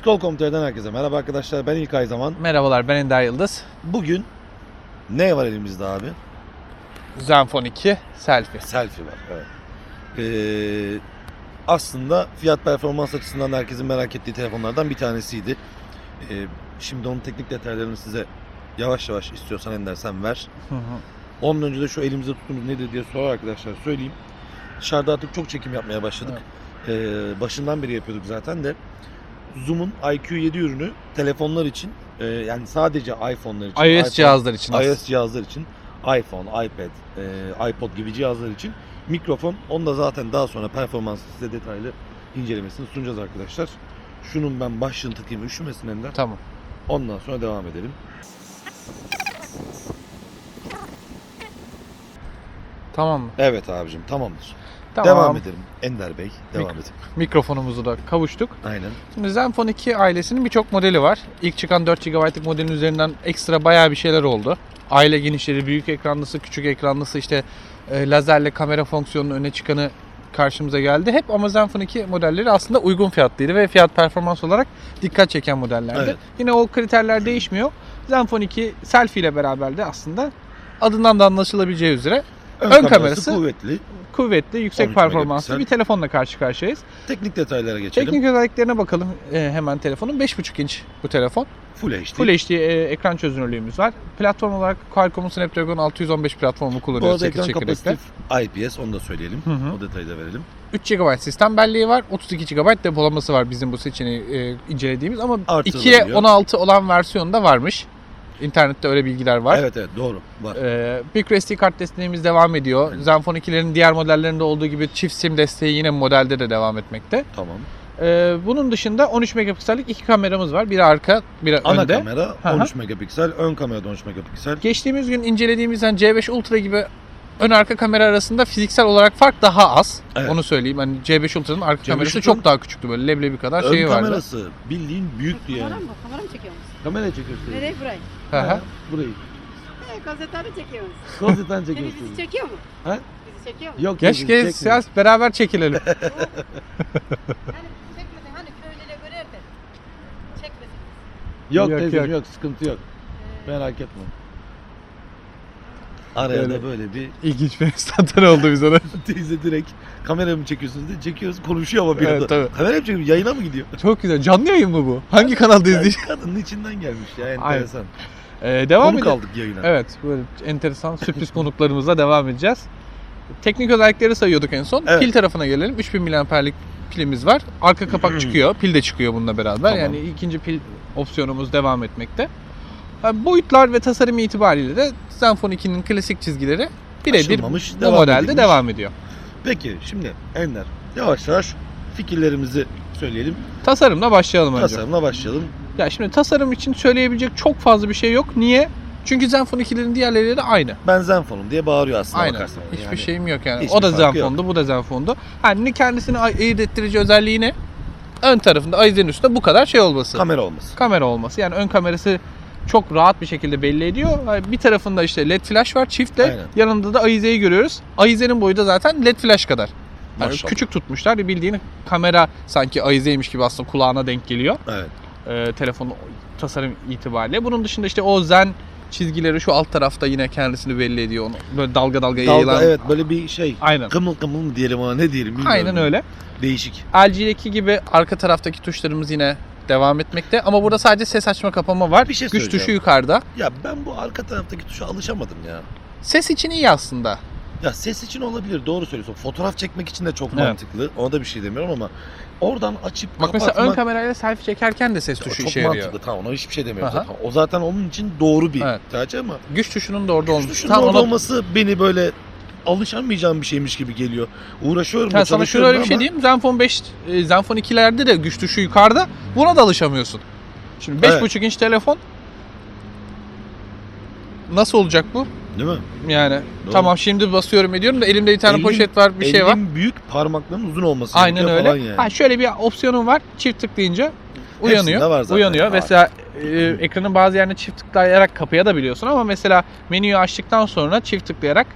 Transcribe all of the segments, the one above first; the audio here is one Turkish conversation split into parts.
Skol.com.tr'den herkese merhaba arkadaşlar. Ben İlkay Zaman. Merhabalar ben Ender Yıldız. Bugün ne var elimizde abi? Zenfone 2 selfie. Selfie var. Evet. Ee, aslında fiyat performans açısından herkesin merak ettiği telefonlardan bir tanesiydi. Ee, şimdi onun teknik detaylarını size yavaş yavaş istiyorsan Ender sen ver. Hı hı. Ondan önce de şu elimizde tuttuğumuz nedir diye sorar arkadaşlar söyleyeyim. Dışarıda artık çok çekim yapmaya başladık. Ee, başından beri yapıyorduk zaten de. Zoom'un IQ7 ürünü telefonlar için e, yani sadece iPhone'lar için. iOS iPhone- cihazlar için iOS cihazlar için iPhone, iPad, e, iPod gibi cihazlar için mikrofon. Onu da zaten daha sonra performans size detaylı incelemesini sunacağız arkadaşlar. Şunun ben başlığını takayım üşümesin Ender. Tamam. Ondan sonra devam edelim. Tamam mı? Evet abicim tamamdır. Tamam. Devam edelim. Ender Bey devam Mik- edin. Mikrofonumuzu da kavuştuk. Aynen. Şimdi Zenfone 2 ailesinin birçok modeli var. İlk çıkan 4 GB'lık modelin üzerinden ekstra bayağı bir şeyler oldu. Aile genişleri, büyük ekranlısı, küçük ekranlısı işte e, lazerle kamera fonksiyonunun öne çıkanı karşımıza geldi. Hep ama Zenfone 2 modelleri aslında uygun fiyatlıydı ve fiyat performans olarak dikkat çeken modellerdi. Evet. Yine o kriterler değişmiyor. Zenfone 2 selfie ile beraber de aslında adından da anlaşılabileceği üzere Ön, Ön kamerası, kuvvetli. kuvvetli, yüksek 13 performanslı bir telefonla karşı karşıyayız. Teknik detaylara geçelim. Teknik özelliklerine bakalım e, hemen telefonun. 5.5 inç bu telefon. Full HD. Full HD e, ekran çözünürlüğümüz var. Platform olarak Qualcomm'un Snapdragon 615 platformu Bu kullanıyoruz. arada 8 ekran kapasitif IPS onu da söyleyelim. Hı hı. O detayı da verelim. 3 GB sistem belleği var. 32 GB depolaması var bizim bu seçeneği e, incelediğimiz ama Artırılabiliyor. 2'ye 16 olan versiyonu da varmış. İnternette öyle bilgiler var. Evet evet doğru var. Ee, microSD kart desteğimiz devam ediyor. Aynen. Zenfone 2'lerin diğer modellerinde olduğu gibi çift sim desteği yine modelde de devam etmekte. Tamam. Ee, bunun dışında 13 megapiksellik iki kameramız var. Biri arka, biri Ana önde. kamera Hı hı. 13 megapiksel, ön kamera da 13 megapiksel. Geçtiğimiz gün incelediğimizden C5 Ultra gibi ön arka kamera arasında fiziksel olarak fark daha az. Evet. Onu söyleyeyim. Hani C5 Ultra'nın arka C5 kamerası Ultra'nın çok daha küçüktü böyle leblebi kadar Ön şeyi vardı. kamerası bildiğin büyüktü Kamera yani. mı? Kamera mı çekiyorsunuz? Kamera çekiyorsun. Nereye burayı? Hı hı. Ha, Burayı. He, gazeteni çekiyorsunuz. Gazeteden Seni çekiyorsun. bizi çekiyor mu? He? Bizi çekiyor mu? Yok Keşke çekmiyor. siyas beraber çekilelim. Hani çekmedin hani köylüyle görer de. Çekmesin. Yok Yok, teyzeciğim yok. yok. sıkıntı yok. Ee, Merak etme. Araya Böyle. da böyle bir İlginç bir enstantan oldu bize de. teyze direkt kamera mı çekiyorsunuz diye çekiyoruz konuşuyor ama bir Evet, anda. tabii. Kamera mı çekiyor? Yayına mı gidiyor? Çok güzel. Canlı yayın mı bu? Hangi kanalda izleyeceğiz? Kadının içinden gelmiş ya enteresan. Ee, devam Konuk edelim. aldık yayına. Evet, böyle enteresan sürpriz konuklarımızla devam edeceğiz. Teknik özellikleri sayıyorduk en son. Evet. Pil tarafına gelelim. 3000 mAh'lik pilimiz var. Arka kapak çıkıyor. Pil de çıkıyor bununla beraber. Tamam. Yani ikinci pil opsiyonumuz devam etmekte. Boyutlar ve tasarım itibariyle de Zenfone 2'nin klasik çizgileri birebir bu modelde edilmiş. devam ediyor. Peki şimdi Ender yavaş yavaş fikirlerimizi söyleyelim. Tasarımla başlayalım önce. Tasarımla başlayalım. Ya şimdi tasarım için söyleyebilecek çok fazla bir şey yok. Niye? Çünkü Zenfone 2'lerin diğerleriyle de aynı. Ben Zenfone'um diye bağırıyor aslında Aynen. bakarsan. Hiçbir Yani şeyim yok yani. hiçbir o da Zenfone'du, bu da Zenfone'du. Hani kendisini ayırt ettirici özelliği ne? Ön tarafında ayızın üstünde bu kadar şey olması. Kamera olması. Kamera olması. Yani ön kamerası çok rahat bir şekilde belli ediyor. Bir tarafında işte led flash var çiftle. Aynen. Yanında da ayizeyi görüyoruz. Ayizenin boyu da zaten led flash kadar. Yani Maşallah. küçük tutmuşlar. Bildiğin kamera sanki ayizeymiş gibi aslında kulağına denk geliyor. Evet. Ee, telefonun tasarım itibariyle. Bunun dışında işte o zen çizgileri şu alt tarafta yine kendisini belli ediyor. Onu böyle dalga dalga Dalga yayılan. evet böyle bir şey. Aynen. Kımıl kımıl mı diyelim ona ne diyelim bilmiyorum. Aynen öyle. Değişik. LG'deki gibi arka taraftaki tuşlarımız yine devam etmekte ama burada sadece ses açma kapama var. Bir şey Güç söyleyeceğim. tuşu yukarıda. Ya ben bu arka taraftaki tuşa alışamadım ya. Ses için iyi aslında. Ya ses için olabilir doğru söylüyorsun. Fotoğraf çekmek için de çok Evet. mantıklı. Ona da bir şey demiyorum ama oradan açıp Bak mesela ön kapatmak kamerayla selfie çekerken de ses çok tuşu işe yarıyor. mantıklı. Tamam ona hiçbir şey demiyorum. Aha. zaten. O zaten onun için doğru bir Evet. tercih ama Güç tuşunun da orada olması. Tam orada ona- olması beni böyle alışamayacağım bir şeymiş gibi geliyor. Uğraşıyorum Ha, sana şöyle bir şey ama diyeyim. Zenfone 5, e, Zenfone 2'lerde de güç tuşu yukarıda. Buna da alışamıyorsun. Şimdi 5.5 inç telefon Nasıl olacak bu? Değil mi? Yani Doğru. tamam şimdi basıyorum ediyorum da elimde bir tane Elin- poşet var, bir şey var. Elin büyük parmakların uzun olması Aynen öyle. falan yani. Ha şöyle bir opsiyonum var. Çift tıklayınca uyanıyor. Var zaten. Uyanıyor. Var. Mesela e, ekranın bazı yerine çift tıklayarak kapayabiliyorsun ama mesela menüyü açtıktan sonra çift tıklayarak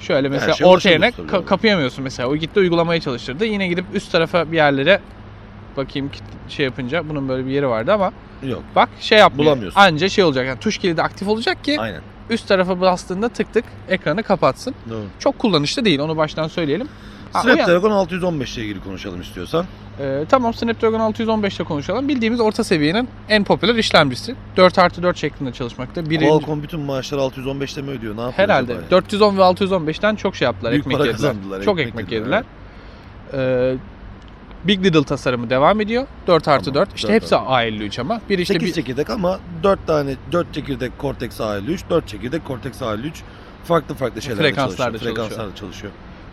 şöyle mesela şey orta yerine ka- kapayamıyorsun mesela. O gitti uygulamayı çalıştırdı. Yine gidip üst tarafa bir yerlere bakayım şey yapınca bunun böyle bir yeri vardı ama Yok. bak şey yapmıyor. Bulamıyorsun. Anca şey olacak yani tuş kilidi aktif olacak ki Aynen. üst tarafa bastığında tık tık ekranı kapatsın. Doğru. Çok kullanışlı değil onu baştan söyleyelim. Ha, Snapdragon 615 ile ilgili konuşalım istiyorsan. Ee, tamam Snapdragon 615'te konuşalım. Bildiğimiz orta seviyenin en popüler işlemcisi. 4 artı 4 şeklinde çalışmakta. Birinci, Qualcomm bütün maaşları 615'te mi ödüyor? Ne yapıyor herhalde acaba ya? 410 ve 615'ten çok şey yaptılar. Büyük ekmek para yediler. kazandılar, Çok ekmek ekmek, yediler, yediler. Ee, Big Little tasarımı devam ediyor. 4 artı Tamam, 4. İşte dört hepsi artı. A53 ama. Bir işte 8 bir, çekirdek ama 4 tane 4 çekirdek Cortex A53, 4 çekirdek Cortex A53 farklı farklı Frekanslarda çalışıyor. çalışıyor. Frekanslarda çalışıyor.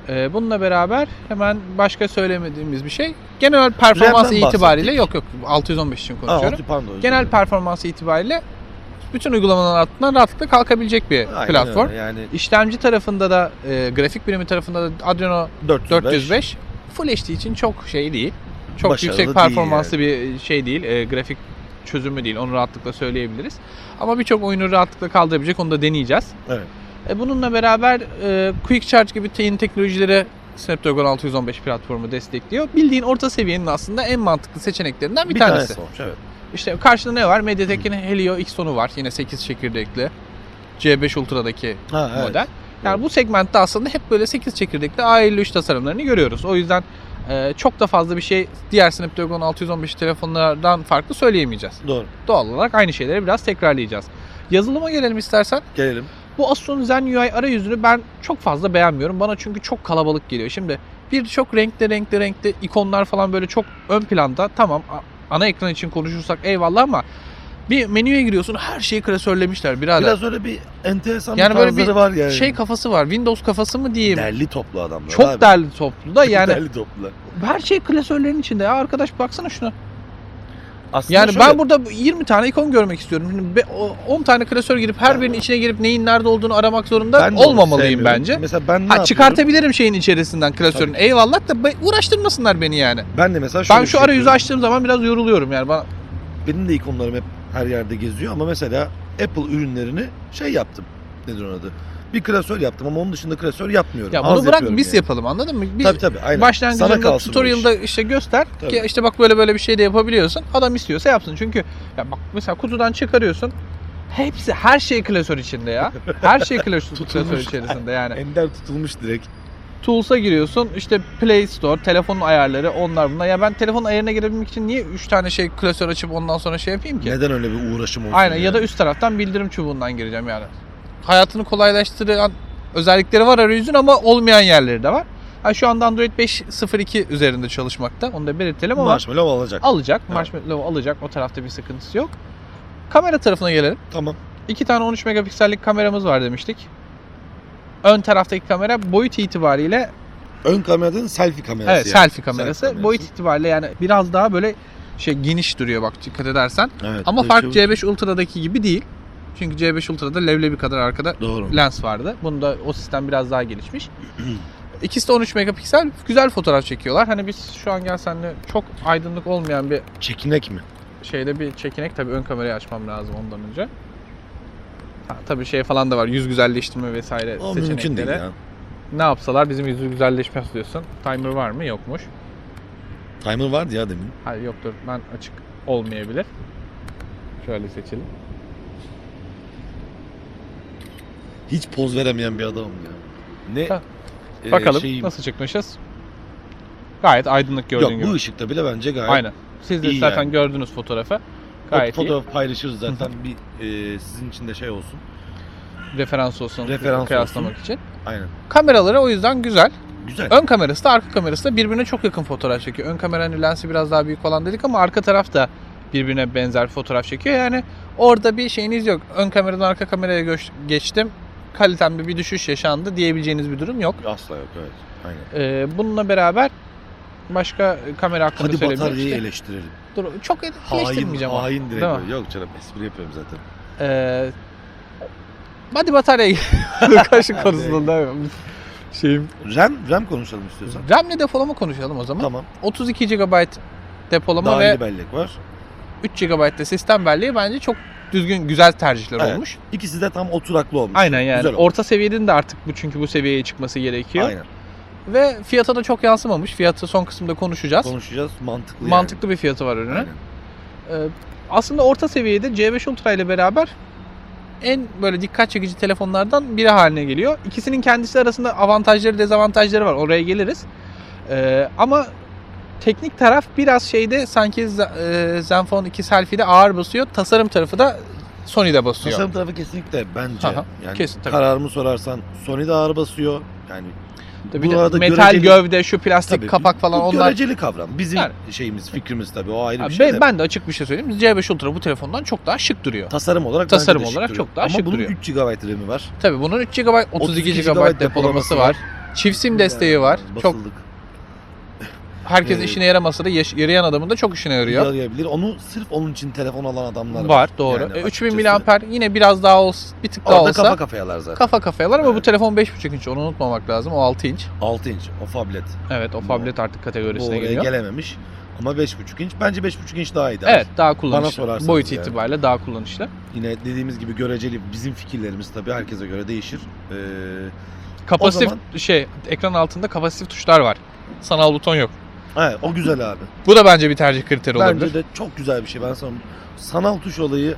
Ee, bununla beraber hemen başka söylemediğimiz bir şey. Genel performansı RAM'den itibariyle bahsettik. yok yok 615 için konuşuyorum. altı- pardon. özür Genel dilerim. performansı itibariyle bütün uygulamalar altından rahatlıkla kalkabilecek bir Aynen platform. öyle. Yani İşlemci tarafında da e, grafik birimi tarafında da Adreno 405. 405 Full HD için çok şey değil. Çok Başarılı yüksek değil performanslı bir şey değil. e, grafik çözümü değil. Onu rahatlıkla söyleyebiliriz. Ama birçok oyunu rahatlıkla kaldırabilecek. Onu da deneyeceğiz. Evet. E, bununla beraber e, Quick Charge gibi yeni teknolojileri Snapdragon 615 platformu destekliyor. Bildiğin orta seviyenin aslında en mantıklı seçeneklerinden bir, Bir, tanesi. tanesi olmuş evet. İşte karşında ne var? MediaTek'in Helio X10'u var. Yine 8 çekirdekli. C5 Ultra'daki Ha, evet. model. Yani bu segmentte aslında hep böyle 8 çekirdekli A53 tasarımlarını görüyoruz. O yüzden e, çok da fazla bir şey diğer Snapdragon 615 telefonlardan farklı söyleyemeyeceğiz. Doğru. Doğal olarak aynı şeyleri biraz tekrarlayacağız. Yazılıma gelelim istersen. Gelelim. Bu Asus'un Zen UI arayüzünü ben çok fazla beğenmiyorum. Bana çünkü çok kalabalık geliyor. Şimdi birçok renkli renkli renkli ikonlar falan böyle çok ön planda. Tamam ana ekran için konuşursak eyvallah ama bir menüye giriyorsun her şeyi klasörlemişler birader. Biraz öyle bir enteresan Yani bir böyle bir var yani. Şey kafası var. Windows kafası mı diyeyim? derli toplu adamlar. Çok abi. derli toplu da yani derli toplular. her şey klasörlerin içinde. Ya arkadaş baksana şuna. Aslında Yani şöyle, ben burada 20 tane ikon görmek istiyorum. Şimdi be- o- 10 tane klasör girip her birinin içine girip neyin nerede olduğunu aramak zorunda ben olmamalıyım bence. Mesela ben ne Ha yapıyorum? çıkartabilirim şeyin içerisinden klasörün. Tabii. Eyvallah da uğraştırmasınlar beni yani. Ben de mesela şöyle Ben şu şey arayüzü yapıyorum. açtığım zaman biraz yoruluyorum yani. Bana Benim de ikonlarım hep her yerde geziyor ama mesela Apple ürünlerini şey yaptım. Nedir onun adı? Bir klasör yaptım ama onun dışında klasör yapmıyorum. ya Az bunu bırak biz yani. yapalım anladın mı? Biz Tabii tabii aynen. Başlangıcında tutorial'da iş. işte göster ki Tabii. işte bak böyle böyle bir şey de yapabiliyorsun. Adam istiyorsa yapsın. Çünkü ya bak mesela kutudan çıkarıyorsun. Hepsi her şey klasör içinde ya. Her şey klasör, klasör içerisinde yani. Ender tutulmuş direkt. Tools'a giriyorsun. işte Play Store, telefonun ayarları, onlar bunlar. Ya ben telefonun ayarına girebilmek için niye 3 tane şey klasör açıp ondan sonra şey yapayım ki? Neden öyle bir uğraşım olsun? Aynen yani? ya da üst taraftan bildirim çubuğundan gireceğim yani. Hayatını kolaylaştıran özellikleri var arayüzün ama olmayan yerleri de var. Ha, şu anda Android 5.02 üzerinde çalışmakta. Onu da belirtelim ama Marshmallow alacak. alacak. Evet. Marshmallow alacak. O tarafta bir sıkıntısı yok. Kamera tarafına gelelim. Tamam. İki tane 13 megapiksellik kameramız var demiştik. Ön taraftaki kamera boyut itibariyle Ön kameradan selfie kamerası. evet yani. selfie kamerası. kamerası. Boyut itibariyle yani biraz daha böyle şey geniş duruyor bak dikkat edersen. Evet. Ama fark C5 Ultra'daki gibi değil. Çünkü C5 Ultra'da levlebi kadar arkada Doğru. lens vardı. Bunda o sistem biraz daha gelişmiş. İkisi de 13 megapiksel. Güzel fotoğraf çekiyorlar. Hani biz şu an gel senle çok aydınlık olmayan bir Çekinek mi? şeyde bir çekinek. Tabii ön kamerayı açmam lazım ondan önce. Ha, tabii şey falan da var. Yüz güzelleştirme vesaire O seçenekleri. mümkün değil ya. Ne yapsalar bizim yüzü güzelleşmez diyorsun. Timer var mı? Yokmuş. Timer vardı ya demin. Hayır yoktur. Ben açık olmayabilir. Şöyle seçelim. Hiç poz veremeyen bir adamım ya. Ne? Ha. e, Bakalım şeyim- nasıl çıkmışız. Gayet aydınlık gördüğün Yok gibi. bu ışıkta bile bence gayet Aynen. Siz de iyi zaten yani. gördünüz fotoğrafı. Gayet iyi. fotoğraf paylaşırız zaten bir e, sizin için de şey olsun. Referans olsun. Referans kıyaslamak için. Aynen. Kameraları o yüzden güzel. Güzel. Ön kamerası da arka kamerası da birbirine çok yakın fotoğraf çekiyor. Ön kameranın lensi biraz daha büyük falan dedik ama arka taraf da birbirine benzer fotoğraf çekiyor. Yani orada bir şeyiniz yok. Ön kameradan arka kameraya göç- geçtim. Kalitemde bir düşüş yaşandı diyebileceğiniz bir durum yok. Asla yok evet. Aynen. Ee, bununla beraber başka kamera hakkında Hadi söyleyebilirim. bataryayı İşte- eleştirelim. Dur, çok Hain, eleştirmeyeceğim ama. hain direkt Değil mi? Yok canım espri yapıyorum zaten. Ee, hadi bataryaya Kaşık konusunda değil mi? Şeyim. RAM, RAM konuşalım istiyorsan. RAM'le depolama konuşalım o zaman. Tamam. 32 GB depolama Dahili ve bellek var. 3 GB de sistem belleği bence çok düzgün güzel tercihler Evet. olmuş. İkisi de tam oturaklı olmuş. Aynen yani. Güzel olmuş. Orta seviyenin de artık bu çünkü bu seviyeye çıkması gerekiyor. Aynen. Ve fiyata da çok yansımamış. Fiyatı son kısımda konuşacağız. Konuşacağız. Mantıklı yani. Mantıklı bir fiyatı var ürünün. Aynen. Ee, aslında orta seviyede C5 Ultra ile beraber en böyle dikkat çekici telefonlardan biri haline geliyor. İkisinin kendisi arasında avantajları dezavantajları var. Oraya geliriz. Ee, ama teknik taraf biraz şeyde sanki e, Zenfone 2 Selfie'de ağır basıyor. Tasarım tarafı da Sony'de basıyor. Tasarım tarafı kesinlikle bence. Aha, yani kesin, tabii. kararımı sorarsan Sony de ağır basıyor. Yani Tabii Bu arada metal göreceli- gövde, şu plastik tabii kapak falan bu onlar. göreceli kavram. Bizim Yani- şeyimiz, fikrimiz tabii o ayrı bir şey. ben, de. ben de açık bir şey söyleyeyim. C5 Ultra bu telefondan çok daha şık duruyor. Tasarım olarak Tasarım olarak duruyor. çok daha Ama şık bunun duruyor. 3 GB RAM'i var. Tabii bunun 3 GB, 32 32 GB GB depolaması var. Çift sim desteği var. Çok Herkesin Ee, işine yaramasa da yaş- yarayan adamın da çok işine yarıyor. Yarayabilir. Onu sırf onun için telefon alan adamlar var. Var doğru. Yani E, 3000 açıkçası. mAh yine biraz daha olsa, bir tık daha Orada olsa kafa kafa, kafayalar zaten. kafa kafayalar ama bu Evet. telefon 5.5 inç onu unutmamak lazım. O 6 inç. 6 inç. O fablet. Evet o Bu- tablet artık Bu kategorisine oraya geliyor. gelememiş. Ama 5.5 inç. Bence 5.5 inç daha iyi. Evet daha kullanışlı. sorarsanız Boyut yani. itibariyle daha kullanışlı. Yine dediğimiz gibi göreceli bizim fikirlerimiz tabii herkese göre değişir. Ee, Kapasitif zaman- şey ekran altında kapasitif tuşlar var. Sanal buton yok. Evet, o güzel abi. Bu da bence bir tercih kriteri olabilir. Bence de çok güzel bir şey. Ben sana sanal tuş olayı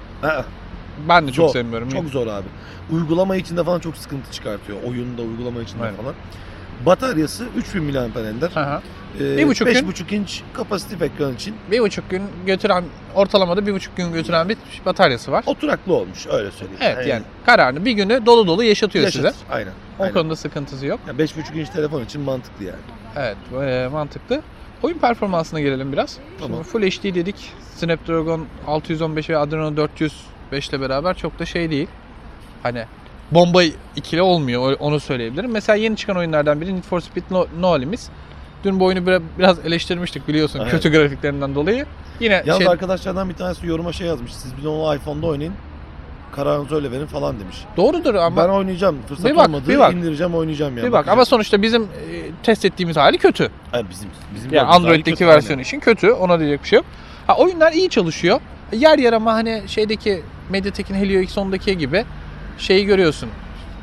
ben de çok Zor, sevmiyorum. çok zor abi. Uygulama içinde falan çok sıkıntı çıkartıyor. Oyunda uygulama içinde Aynen. falan. Bataryası 3000 mAh ender. Hı hı. Ee, Bir buçuk gün. 5.5 inç kapasitif ekran için Bir buçuk gün götüren ortalamada bir buçuk gün götüren bir bataryası var. oturaklı olmuş öyle söyleyeyim. Evet yani kararını bir günü dolu dolu yaşatıyor yaşatır. size. Aynen. O aynen. konuda sıkıntısı yok. Yani 5.5 inç telefon için mantıklı yani. Evet e, mantıklı. Oyun performansına gelelim biraz. Tamam. Şimdi Full HD dedik. Snapdragon 615 ve Adreno 405 ile beraber çok da şey değil. Hani bomba ikili olmuyor onu söyleyebilirim. Mesela yeni çıkan oyunlardan biri Need for Speed No, no Limits. Dün bu oyunu bir- biraz eleştirmiştik biliyorsun Evet. kötü grafiklerinden dolayı. Yine Yalnız şey, arkadaşlardan bir tanesi yoruma şey yazmış. Siz bir onu iPhone'da oynayın. Kararınızı öyle verin falan demiş. doğrudur ama ben oynayacağım. Fırsat Bir bak, olmadı. bir bak. indireceğim oynayacağım yani. bir bak ama sonuçta bizim e, test ettiğimiz hali kötü. Yani bizim bizim Yani Android'deki kötü, versiyonu için kötü. Ona diyecek bir şey yok. Ha, oyunlar iyi çalışıyor. Yer yer ama hani şeydeki Mediatek'in Helio X10'daki gibi şeyi görüyorsun.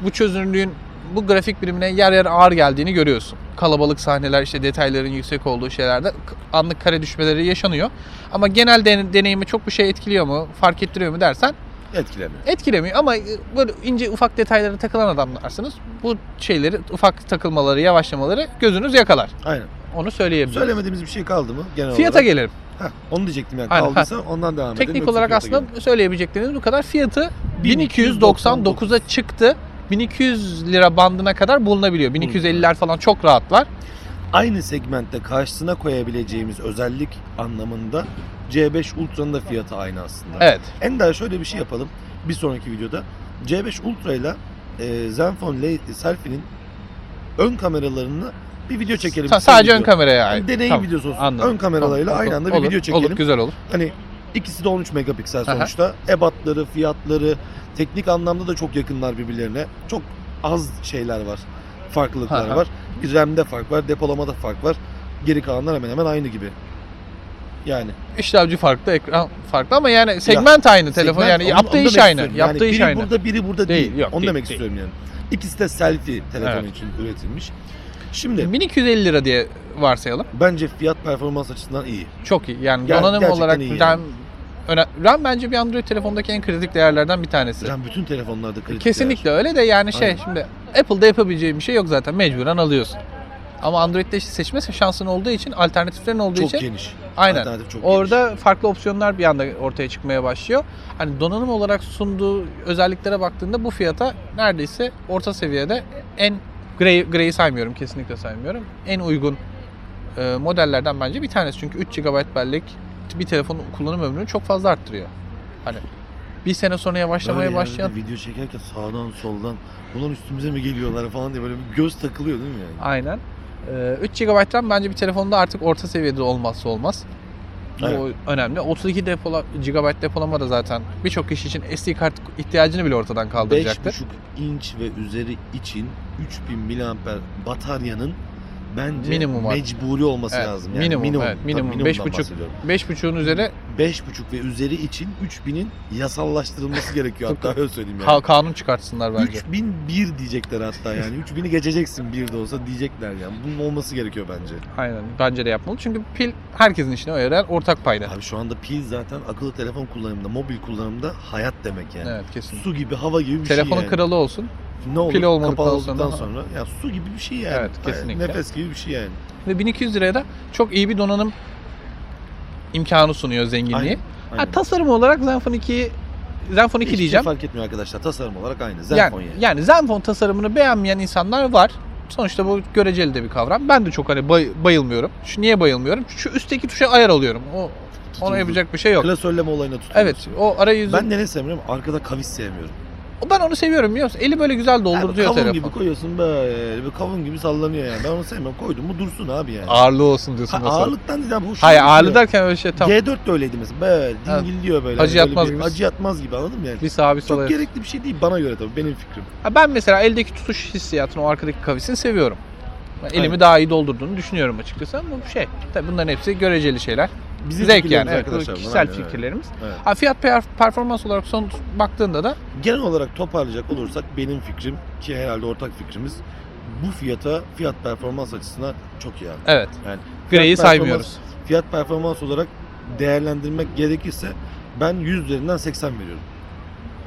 Bu çözünürlüğün bu grafik birimine yer yer ağır geldiğini görüyorsun. Kalabalık sahneler işte detayların yüksek olduğu şeylerde anlık kare düşmeleri yaşanıyor. Ama genel den- deneyimi çok bir şey etkiliyor mu, fark ettiriyor mu dersen. Etkilemiyor. etkilemiyor. Ama e, böyle ince ufak detaylara takılan adamlarsınız. Bu şeyleri, ufak takılmaları, yavaşlamaları gözünüz yakalar. Aynen. Onu söyleyebilirim. Söylemediğimiz bir şey kaldı mı genel Fiyata olarak? gelelim. Heh, onu diyecektim yani Aynen, kaldıysa ondan devam edelim. Teknik olarak aslında gelelim. söyleyebilecekleriniz bu kadar. Fiyatı 1299. 1299'a çıktı. 1200 lira bandına kadar bulunabiliyor. 1250'ler falan çok rahatlar. Aynı segmentte karşısına koyabileceğimiz özellik anlamında C5 Ultra'nın da fiyatı aynı aslında. Evet. Ender şöyle bir şey yapalım bir sonraki videoda. C5 Ultra ile e, Zenfone Le- Selfie'nin ön kameralarını bir video çekelim. Sa- sadece ön kameraya Yani ait. deneyim Tamam, videosu olsun. anladım. Ön kameralarıyla Tamam, aynı anda bir olur, video çekelim. Olur, güzel olur. Hani ikisi de 13 megapiksel Aha. sonuçta. Ebatları, fiyatları, teknik anlamda da çok yakınlar birbirlerine. Çok az şeyler var. Farklılıklar var. Bir RAM'de fark var, depolamada fark var. Geri kalanlar hemen hemen aynı gibi. Yani İşlemci farklı, ekran farklı ama yani segment aynı telefon segment, yani onu- yaptığı onu iş demek aynı. istiyorum. Yaptığı yani iş biri aynı. burada biri burada değil. Değil, yok, Onu değil, demek değil. istiyorum yani. İkisi de selfie telefon Evet. için üretilmiş. Şimdi 1250 lira diye varsayalım. bence fiyat performans açısından iyi. Çok iyi. Yani Ger- donanım gerçekten olarak iyi yani. RAM, öne- RAM bence bir Android telefondaki en kritik değerlerden bir tanesi. RAM bütün telefonlarda kritik Kesinlikle öyle de yani şey Aynen. şimdi Apple'da yapabileceği bir şey yok zaten mecburen alıyorsun. Ama Android'de işte seçme şansın olduğu için alternatiflerin olduğu. Çok için geniş. aynen. Alternatif çok Orada farklı opsiyonlar bir anda ortaya çıkmaya başlıyor. Hani donanım olarak sunduğu özelliklere baktığında bu fiyata neredeyse orta seviyede en Grey, Grey'i saymıyorum kesinlikle saymıyorum. En uygun e, modellerden bence bir tanesi. Çünkü 3 GB bellek bir telefonun kullanım ömrünü çok fazla arttırıyor. Hani bir sene sonra yavaşlamaya Böyle başlayan video çekerken sağdan soldan ulan üstümüze mi geliyorlar falan diye böyle bir göz takılıyor değil mi yani? Aynen. Ee, 3 GB RAM bence bir telefonda artık orta seviyede olmazsa olmaz. Evet. önemli. 32 depola, GB depolama da zaten birçok kişi için SD kart ihtiyacını bile ortadan kaldıracaktır. 5.5 inç ve üzeri için 3000 mAh bataryanın bence Minimum var. mecburi olması Evet, lazım. Yani minimum, evet, tabii minimum. minimumdan 5.5 bahsediyorum. 5.5'un üzeri 5.5 ve üzeri için 3000'in yasallaştırılması gerekiyor hatta öyle söyleyeyim yani. Ka- kanun çıkartsınlar bence. 3001 diyecekler hatta yani. 3000'i geçeceksin bir de olsa diyecekler yani. Bunun olması gerekiyor bence. Aynen. Bence de yapmalı. Çünkü pil herkesin işine yarar ortak payda. Abi şu anda pil zaten akıllı telefon kullanımında, mobil kullanımda hayat demek yani. Evet kesin. Su gibi, hava gibi bir Telefonun şey yani. kralı olsun. ne olur pil olmadıktan sonra. ya su gibi bir şey yani. Evet, kesinlikle. Nefes gibi bir şey yani. Ve 1200 liraya da çok iyi bir donanım imkanı sunuyor zenginliği. Aynen. Ha, tasarım olarak Zenfone 2 Zenfone 2 Hiçbir diyeceğim. fark etmiyor arkadaşlar. Tasarım olarak aynı. yani, Zenfone yani. yani Zenfone tasarımını beğenmeyen insanlar var. Sonuçta bu göreceli de bir kavram. Ben de çok hani bay- bayılmıyorum. Şu niye bayılmıyorum? Şu üstteki tuşa ayar oluyorum. O ona Tutuldu. yapacak bir şey yok. Klasörleme olayına tutuyoruz. Evet, o arayüzü Ben de ne sevmiyorum? Arkada kavis sevmiyorum. Ben onu seviyorum biliyor musun? Eli böyle güzel dolduruyor kavun telefon. gibi koyuyorsun böyle. Bir kavun gibi sallanıyor yani. Ben onu sevmiyorum. Koydum mu dursun abi yani. Ağırlığı olsun diyorsun Ha, mesela. ağırlıktan değil abi. hoşuma Hayır gidiyor. ağırlı derken öyle şey tam. G4 de öyleydi mesela. Böyle Evet. dingilliyor böyle. Acı Böyle yatmaz bir- gibi. Acı yatmaz gibi anladın mı yani? Bir sağa bir sola. Çok gerekli bir şey değil bana göre tabii benim fikrim. Ha, ben mesela eldeki tutuş hissiyatını, o arkadaki kavisini seviyorum. Ben elimi Aynen. daha iyi doldurduğunu düşünüyorum açıkçası ama bu şey. Tabii bunların hepsi göreceli şeyler. Bizim Zevk yani. Evet, arkadaşlar kişisel aynen fikirlerimiz. Evet. Ha, fiyat per- performans olarak son baktığında da Genel olarak toparlayacak olursak benim fikrim ki herhalde ortak fikrimiz bu fiyata fiyat performans açısından çok iyi abi. evet. Yani Grey'i saymıyoruz. Fiyat performans olarak değerlendirmek gerekirse ben 100 üzerinden 80 veriyorum.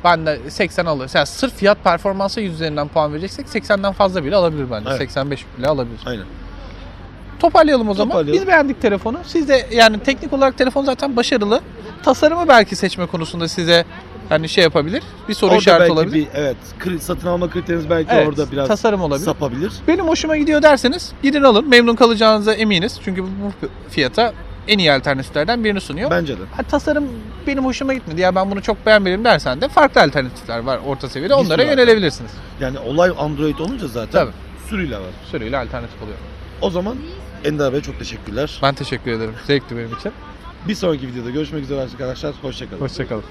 Ben de 80 alır. Yani sırf fiyat performansa 100 üzerinden puan vereceksek 80'den fazla bile alabilir bence. Evet. 85 bile alabilir. Aynen. Toparlayalım o zaman. Toparlayalım. Biz beğendik telefonu. Siz de yani teknik olarak telefon zaten başarılı. Tasarımı belki seçme konusunda size hani şey yapabilir. Bir soru orada işareti belki olabilir. bir evet kri- satın alma kriteriniz belki Evet, orada biraz tasarım olabilir. sapabilir. Benim hoşuma gidiyor derseniz gidin alın. Memnun kalacağınıza eminiz. Çünkü bu fiyata en iyi alternatiflerden birini sunuyor. Bence de. Ha, tasarım benim hoşuma gitmedi ya ben bunu çok beğenmedim dersen de farklı alternatifler var orta seviyede. Bir Onlara sürü yönelebilirsiniz. Yani olay Android olunca zaten Tabii. sürüyle var. Sürüyle alternatif oluyor. O zaman Ender Bey çok teşekkürler. Ben teşekkür ederim. Zevkti benim için. Bir sonraki videoda görüşmek üzere arkadaşlar. Hoşçakalın. Hoşçakalın.